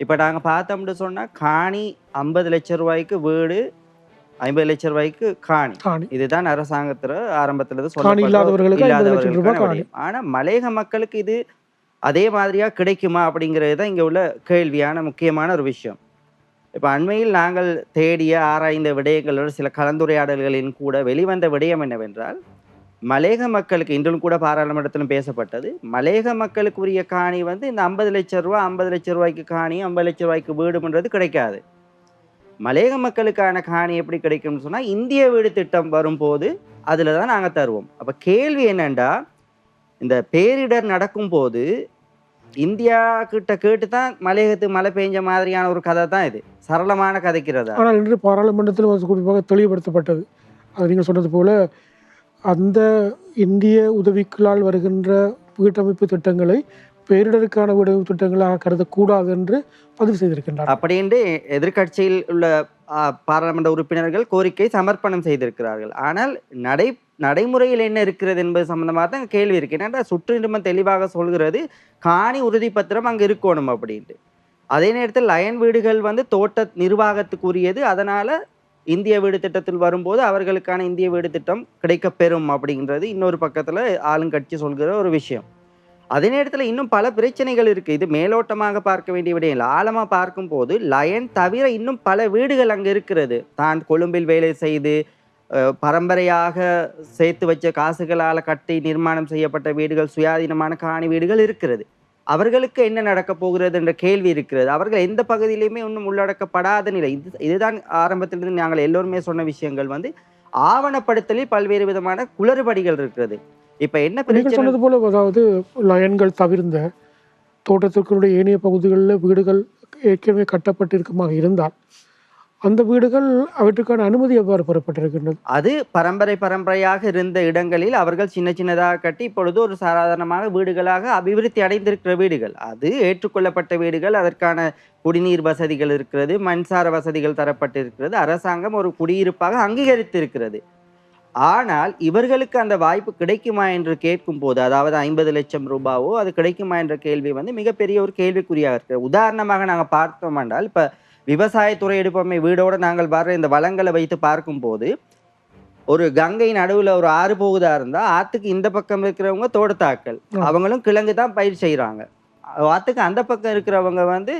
இப்போ நாங்கள் பார்த்தோம்னு சொன்னால் காணி ஐம்பது லட்சம் ரூபாய்க்கு வீடு ஐம்பது லட்சம் ரூபாய்க்கு காணி. இதுதான் அரசாங்கத்துல ஆரம்பத்துல இல்லாதவர்களுக்கு ஐம்பது லட்சம் ரூபாய் இல்லாதவர்களுக்கான காணி. விடயம். ஆனா மலையக மக்களுக்கு இது அதே மாதிரியா கிடைக்குமா அப்படிங்கிறது தான் இங்க உள்ள கேள்வியான முக்கியமான ஒரு விஷயம். இப்ப அண்மையில் நாங்கள் தேடிய ஆராய்ந்த விடயங்களோட சில கலந்துரையாடல்களின் கூட வெளிவந்த விடயம் என்னவென்றால் மலேக மக்களுக்கு இன்றும் கூட பாராளுமன்றத்திலும் பேசப்பட்டது. மலேக மக்களுக்கு உரிய காணி வந்து இந்த ஐம்பது லட்சம் ரூபா ஐம்பது லட்சம் ரூபாய்க்கு காணி ஐம்பது லட்சம் ரூபாய்க்கு வீடுன்றது கிடைக்காது. மலேக மக்களுக்கான காணி எப்படி கிடைக்கும்னு சொன்னால் இந்திய வீடு திட்டம் வரும்போது அதில் தான் நாங்கள் தருவோம். அப்போ கேள்வி என்னண்டா? இந்த பேரிடர் நடக்கும்போது இந்தியா கிட்ட கேட்டு தான் மலையகத்துக்கு மழை பெஞ்ச மாதிரியான ஒரு கதை தான் இது. சரளமான கதைக்கிறதா? ஆனால் இன்று பாராளுமன்றத்தில் குறிப்பாக தெளிவுபடுத்தப்பட்டது. அது நீங்கள் சொன்னது போல அந்த இந்திய உதவிக்குள்ளால் வருகின்ற வீட்டமைப்பு திட்டங்களை பேரிடருக்கான வீடமைப்பு திட்டங்களாக கருதக்கூடாது என்று பதிவு செய்திருக்கின்றார். என்று எதிர்க்கட்சியில் உள்ள பாராளுமன்ற உறுப்பினர்கள் கோரிக்கை சமர்ப்பணம் செய்திருக்கிறார்கள். ஆனால் நடை நடைமுறையில் என்ன இருக்கிறது என்பது சம்பந்தமாக தான் கேள்வி இருக்கு. ஏன்னா சுற்றுநிறுவனம் தெளிவாக சொல்கிறது காணி உறுதி பத்திரம் அங்கே இருக்கணும் அப்படின்ட்டு. அதே நேரத்தில் லயன் வீடுகள் வந்து தோட்ட நிர்வாகத்துக்குரியது அதனால இந்திய வீடு திட்டத்தில் வரும்போது அவர்களுக்கான இந்திய வீடு திட்டம் கிடைக்கப்பெறும் அப்படின்றது இன்னொரு பக்கத்தில் ஆளுங்கட்சி சொல்கிற ஒரு விஷயம். அதே நேரத்தில் இன்னும் பல பிரச்சனைகள் இருக்குது இது மேலோட்டமாக பார்க்க வேண்டிய விடயம் இல்லை. ஆழமாக பார்க்கும்போது லயன் தவிர இன்னும் பல வீடுகள் அங்கே இருக்கிறது. தான் கொழும்பில் வேலை செய்து பரம்பரையாக சேர்த்து வச்ச காசுகளால் கட்டி நிர்மாணம் செய்யப்பட்ட வீடுகள் சுயாதீனமான காணி வீடுகள் இருக்கிறது. அவர்களுக்கு என்ன நடக்க போகிறது என்ற கேள்வி இருக்கிறது. அவர்கள் எந்த பகுதியிலையுமே இன்னும் உள்ளடக்கப்படாத நிலை. இது இதுதான் ஆரம்பத்திலிருந்து நாங்கள் எல்லோருமே சொன்ன விஷயங்கள். வந்து ஆவணப்படுத்தலில் பல்வேறு விதமான குளறுபடிகள் இருக்கிறது. இப்ப என்ன பிரச்சனை? சொன்னது போல அதாவது லயன்கள் தவிர்ந்த தோட்டத்திற்குடைய ஏனைய பகுதிகளில் வீடுகள் ஏற்கனவே கட்டப்பட்டிருக்குமாக இருந்தால் அந்த வீடுகள் அவற்றுக்கான அனுமதி எவ்வாறு பெறப்பட்டிருக்கின்றது அது பரம்பரை பரம்பரையாக இருந்த இடங்களில் அவர்கள் சின்ன சின்னதாக கட்டி இப்பொழுது ஒரு சாதாரணமான வீடுகளாக அபிவிருத்தி அடைந்திருக்கிற வீடுகள். அது ஏற்றுக்கொள்ளப்பட்ட வீடுகள். அதற்கான குடிநீர் வசதிகள் இருக்கிறது. மின்சார வசதிகள் தரப்பட்டிருக்கிறது. அரசாங்கம் ஒரு குடியிருப்பாக அங்கீகரித்திருக்கிறது. ஆனால் இவர்களுக்கு அந்த வாய்ப்பு கிடைக்குமா என்று கேட்கும் போது அதாவது ஐம்பது லட்சம் ரூபாவோ அது கிடைக்குமா என்ற கேள்வி வந்து மிகப்பெரிய ஒரு கேள்விக்குறியாக இருக்கிறது. உதாரணமாக நாங்கள் பார்த்தோம் என்றால் இப்போ விவசாயத்துறை எடுப்போமே வீடோட நாங்கள் வர்ற இந்த வளங்களை வைத்து பார்க்கும்போது ஒரு கங்கை நடுவுல ஒரு ஆறு போகுதா இருந்தா ஆத்துக்கு இந்த பக்கம் இருக்கிறவங்க தோட்டத்தாக்கள். அவங்களும் கிழங்கு தான் பயிர் செய்றாங்க. ஆத்துக்கு அந்த பக்கம் இருக்கிறவங்க வந்து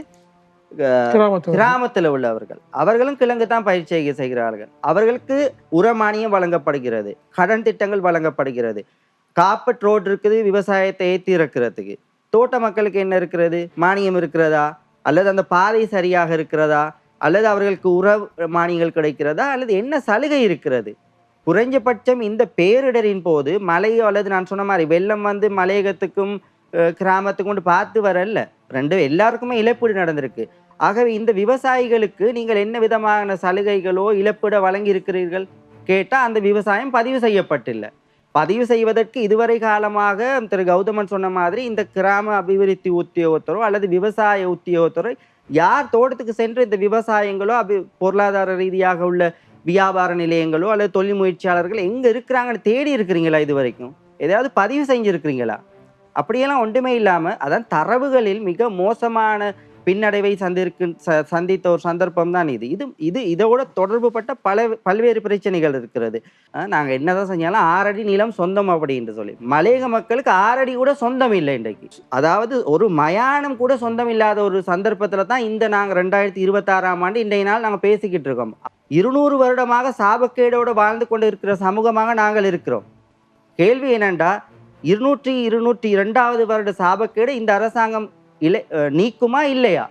கிராமத்தில் உள்ளவர்கள். அவர்களும் கிழங்கு தான் பயிர் செய்கை செய்கிறார்கள். அவர்களுக்கு உரமானியம் வழங்கப்படுகிறது கடன் திட்டங்கள் வழங்கப்படுகிறது. காப்பட் ரோடு இருக்குது விவசாயத்தை ஏற்றி இறக்கிறதுக்கு. தோட்ட மக்களுக்கு என்ன இருக்கிறது? மானியம் இருக்கிறதா? அல்லது அந்த பாதை சரியாக இருக்கிறதா? அல்லது அவர்களுக்கு உர மானியங்கள் கிடைக்கிறதா? அல்லது என்ன சலுகை இருக்கிறது? குறைஞ்சபட்சம் இந்த பேரிடரின் போது மழையோ அல்லது நான் சொன்ன மாதிரி வெள்ளம் வந்து மலையகத்துக்கும் கிராமத்துக்கும் கொண்டு பார்த்து வரல ரெண்டு எல்லாருக்குமே இழப்பீடு நடந்திருக்கு. ஆகவே இந்த விவசாயிகளுக்கு நீங்கள் என்ன விதமான சலுகைகளோ இழப்பீட வழங்கி இருக்கிறீர்கள் கேட்டால் அந்த விவசாயம் பதிவு செய்யப்பட்டில்லை. பதிவு செய்வதற்கு இதுவரை காலமாக திரு கௌதமன் சொன்ன மாதிரி இந்த கிராம அபிவிருத்தி உத்தியோகத்தரோ அல்லது விவசாய உத்தியோகத்தரோ யார் தோட்டத்துக்கு சென்று இந்த விவசாயங்களோ அபி பொருளாதார ரீதியாக உள்ள வியாபார நிலையங்களோ அல்லது தொழில் முயற்சியாளர்கள் எங்கே இருக்கிறாங்கன்னு தேடி இருக்கிறீங்களா இது வரைக்கும் ஏதாவது பதிவு செஞ்சுருக்கிறீங்களா? அப்படியெல்லாம் ஒன்றுமே இல்லாமல் அதான் தரவுகளில் மிக மோசமான பின்னடைவை சந்திருக்கு ச- சந்தித்த ஒரு சந்தர்ப்பம் தான் இது இது இது இதோட தொடர்புபட்ட பல பல்வேறு பிரச்சனைகள் இருக்கிறது. நாங்கள் என்னதான் செஞ்சாலும் ஆறடி நிலம் சொந்தம் அப்படின்னு சொல்லி. மலையக மக்களுக்கு ஆறடி கூட சொந்தம் இல்லை இன்றைக்கு. அதாவது ஒரு மயானம் கூட சொந்தம் இல்லாத ஒரு சந்தர்ப்பத்தில் தான் இந்த நாங்கள் ரெண்டாயிரத்தி இருபத்தாறாம் ஆண்டு இன்றைய நாள் நாங்கள் பேசிக்கிட்டு இருக்கோம். இருநூறு வருடமாக சாபக்கேடோடு வாழ்ந்து கொண்டு இருக்கிற சமூகமாக நாங்கள் இருக்கிறோம். கேள்வி என்னென்றா இருநூற்றி இருநூற்றி இரண்டாவது வருட சாபக்கேடு இந்த அரசாங்கம் இல்லை நீக்குமா இல்லையா?